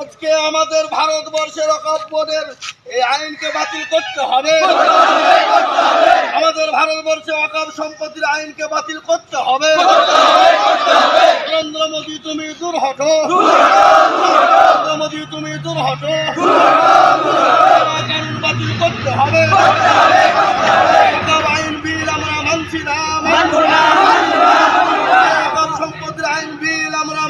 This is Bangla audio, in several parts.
আজকে আমাদের ভারতবর্ষের অকাব্যদের এই আইনকে বাতিল করতে হবে। আমাদের ভারতবর্ষে অকাব সম্পত্তির আইনকে বাতিল করতে হবে। নরেন্দ্র মোদী তুমি দূর হটো নরেন্দ্র মোদী তুমি দূর হটো বাতিল করতে হবে। আইন বিল আমরা মানছি না অকাব সম্পত্তির আইন বিল আমরা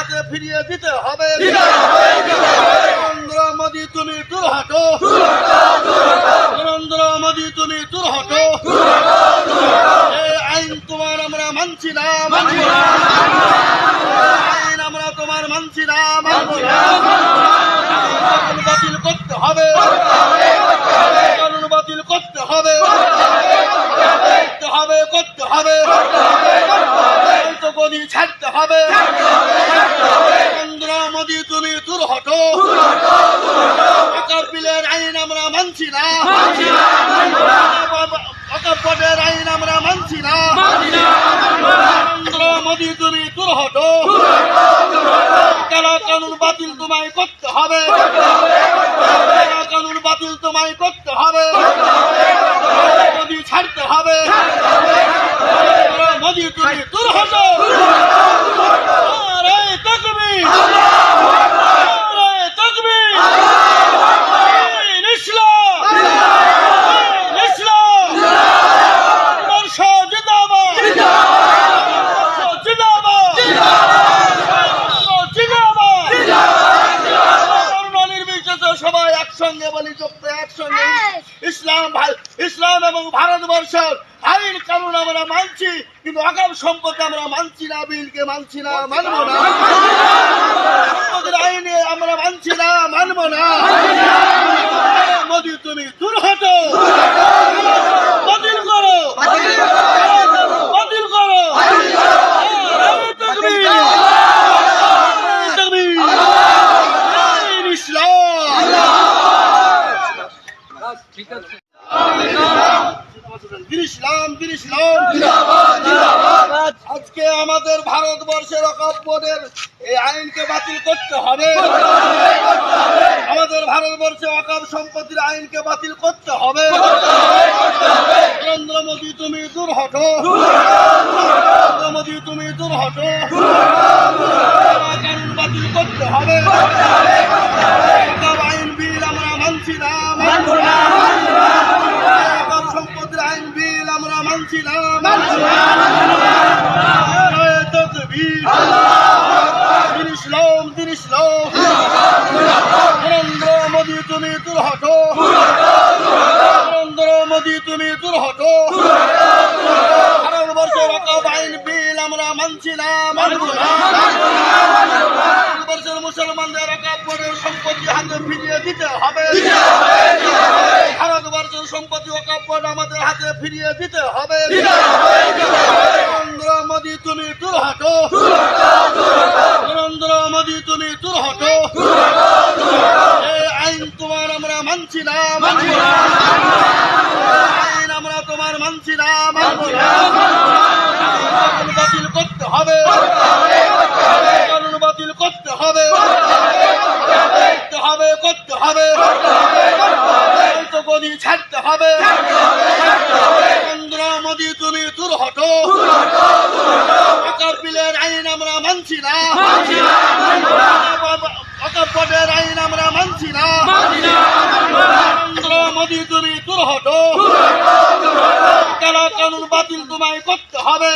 হাতে ফিরিয়ে দিতে হবে। নরেন্দ্র মোদী তুমি দূর হটো। নরেন্দ্র মোদী তুমি দূর হটো। এই আইন তোমার আমরা মানছি না আইন আমরা তোমার মানছি না মানব না। বাতিল করতে হবে। কানুন বাতিল করতে হবে করতে হবে। করতে হবে। এই ছাড়তে হবে। নরেন্দ্র মোদী তুমি দূর হটো বিলের আইন আমরা মানছি না। অকার আইন আমরা মানছি না। নরেন্দ্র মোদী তুমি দূর হটো কালা কানুন বাতিল তোমায় করতে হবে। কালা কানুন বাতিল তোমায় করতে হবে। মোদী ছাড়তে হবে। মোদী তুমি দূর হটো আরে তাকবীর আরে তাকবীর দিন ইসলাম দিন ইসলাম বর্ষ জিন্দাবাদ বর্ষ জিন্দাবাদ বর্ষ জিন্দাবাদ বর্ণ নির্বিশেষে সবাই একসঙ্গে বলি যুক্ত একসঙ্গে ইসলাম ইসলাম এবং ভারতবর্ষের আইন কানুন আমরা মানছি কিন্তু আগাম সম্পর্কে আমরা মানছি না বিলকে মানছি না মানব না সম্পত্তির আইনে আমরা মানছি না মানবো না মোদী তুমি দূর হটো বাতিল করো বাতিল করো আরে তাকবীর আরে তাকবীর দিন ইসলাম দিন ইসলাম দিন ইসলাম আজকে আমাদের ভারতবর্ষের অকাব্যদের এই আইনকে বাতিল করতে হবে। আমাদের ভারতবর্ষে অকাব সম্পত্তির আইনকে বাতিল করতে হবে। নরেন্দ্র মোদী তুমি দূর হটো। নারায়ে তাকবীর দিন ইসলাম ইসলাম তুমি দূর হটো তুমি দূর হটো ভারতবর্ষের বিল আমরা মানছি না মানব না মুসলমানদের অকাব সম্পত্তি হাতে ফিরিয়ে দিতে হবে। বোর্ড আমাদের হাতে ফিরিয়ে দিতে হবে। নরেন্দ্র মোদী তুমি দূর হটো। নরেন্দ্র মোদী তুমি দূর হটো। এই আইন তোমার আমরা মানছি না আইন আমরা তোমার মানছি না বাতিল করতে হবে। কানুন বাতিল করতে হবে করতে হবে। করতে হবে। এই ছাড়তে হবে। নরেন্দ্র মোদী তুমি দূর হটো অকার বিলের আইন আমরা মানছি না। অকার আইন আমরা মানছি না। নরেন্দ্র মোদী তুমি দূর হটো কালা কানুন বাতিল তোমায় করতে হবে?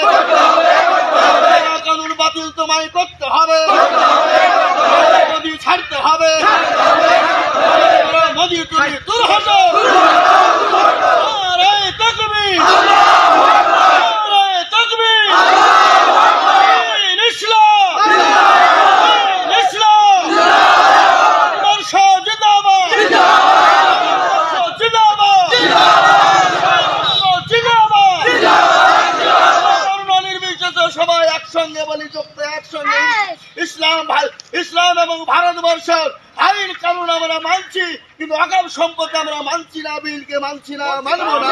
কালা কানুন বাতিল তোমায় করতে হবে? মোদী ছাড়তে হবে। মোদি তুমি দূর হটো আরে তাকবীর। আরে তাকবীর। সবাই একসঙ্গে বলি চোখতে একসঙ্গে। ইসলাম ইসলাম এবং ভারতবর্ষের আইন কানুন আমরা মানছি, কিন্তু আগাম সম্পদ আমরা মানছি না, বিলকে মানছি না, মানব না।